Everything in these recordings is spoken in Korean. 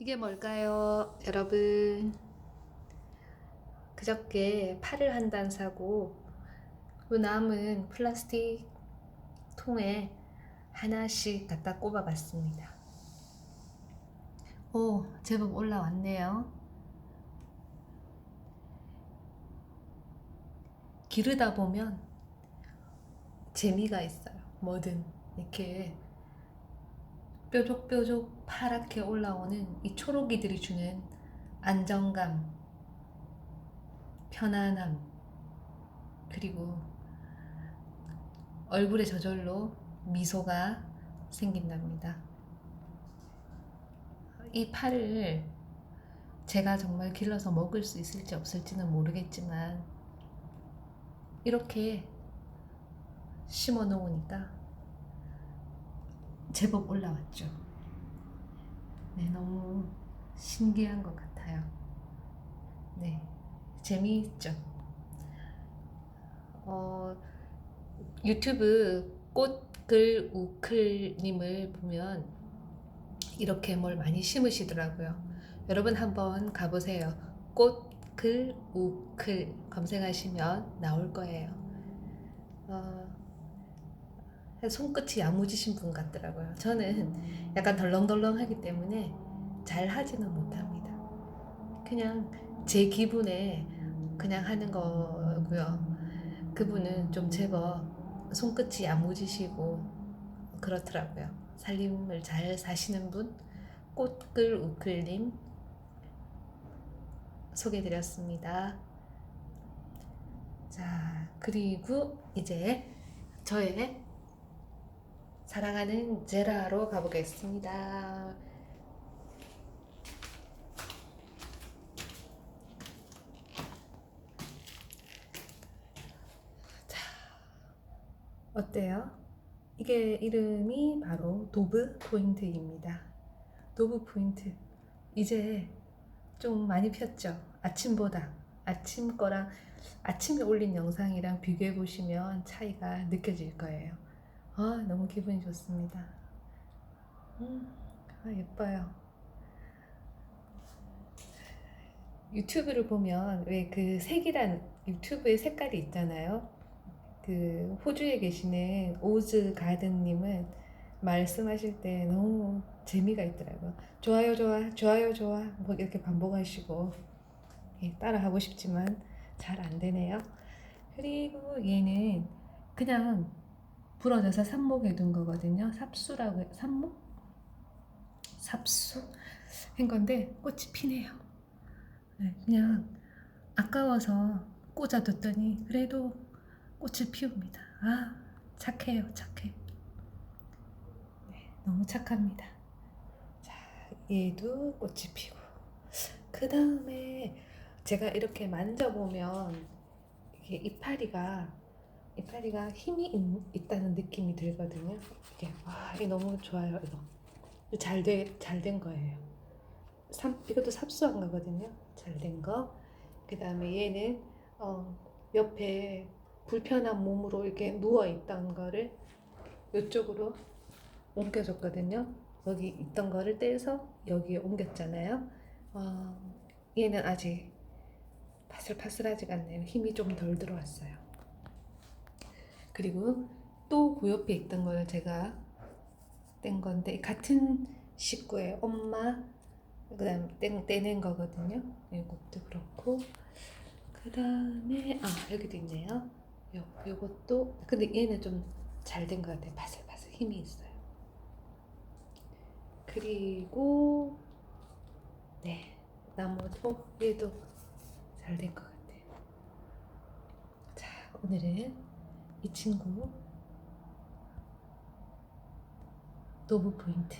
이게 뭘까요, 여러분? 그저께 팔을 한단 사고 그 남은 플라스틱 통에 하나씩 갖다 꼽아봤습니다. 오, 제법 올라왔네요. 기르다 보면 재미가 있어요. 뭐든 이렇게 뾰족뾰족 파랗게 올라오는 이 초록이들이 주는 안정감, 편안함, 그리고 얼굴에 저절로 미소가 생긴답니다. 이 파를 제가 정말 길러서 먹을 수 있을지 없을지는 모르겠지만 이렇게 심어 놓으니까 제법 올라왔죠. 네, 너무 신기한 것 같아요. 네, 재미있죠. 어, 유튜브 꽃글 우클님을 보면 이렇게 뭘 많이 심으시더라고요. 여러분 한번 가보세요. 꽃글 우클 검색하시면 나올 거예요. 어, 손끝이 야무지신 분 같더라고요. 저는 약간 덜렁덜렁하기 때문에 잘 하지는 못합니다. 그냥 제 기분에 그냥 하는 거고요. 그분은 좀 제법 손끝이 야무지시고 그렇더라고요. 살림을 잘 사시는 분, 꽃글 우클님 소개드렸습니다. 자, 그리고 이제 저의 사랑하는 제라로 가보겠습니다. 자, 어때요? 이게 이름이 바로 도브 포인트입니다. 도브 포인트. 이제 좀 많이 폈죠? 아침보다. 아침 거랑 아침에 올린 영상이랑 비교해 보시면 차이가 느껴질 거예요. 아, 너무 기분이 좋습니다. 음, 아, 예뻐요. 유튜브를 보면 왜 그 색이란 유튜브의 색깔이 있잖아요. 그 호주에 계시는 오즈 가든님은 말씀하실 때 너무 재미가 있더라고요. 좋아요, 좋아, 좋아요, 좋아. 뭐 이렇게 반복하시고 예, 따라 하고 싶지만 잘 안 되네요. 그리고 얘는 그냥 부러져서 삽목에 둔 거거든요. 삽수라고 해, 삽목? 삽수? 한 건데 꽃이 피네요. 네, 그냥 아까워서 꽂아뒀더니 그래도 꽃을 피웁니다. 아 착해요, 착해. 네, 너무 착합니다. 자, 얘도 꽃이 피고 그 다음에 제가 이렇게 만져보면 이게 이파리가 이파리가 힘이 있, 다는 느낌이 들거든요. 이게 와, 이게 너무 좋아요. 이거 잘돼 잘 된 거예요. 삼, 이것도 삽수한 거거든요. 잘 된 거. 그 다음에 얘는 어, 옆에 불편한 몸으로 이렇게 누워 있던 거를 이쪽으로 옮겨줬거든요. 여기 있던 거를 떼서 여기에 옮겼잖아요. 어, 얘는 아직 파슬파슬하지가 않네요. 힘이 좀 덜 들어왔어요. 그리고 또 그 옆에 있던 걸 제가 뗀 건데 같은 식구의 엄마 그다음 떼, 떼낸 거거든요. 이것도 그렇고 그 다음에 아 여기도 있네요. 요 요것도 근데 얘는 좀 잘 된 것 같아요. 바슬바슬 힘이 있어요. 그리고 네어 얘도 잘 된 것 같아요. 자 오늘은 이 친구 노브 포인트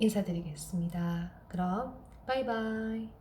인사드리겠습니다. 그럼 바이바이.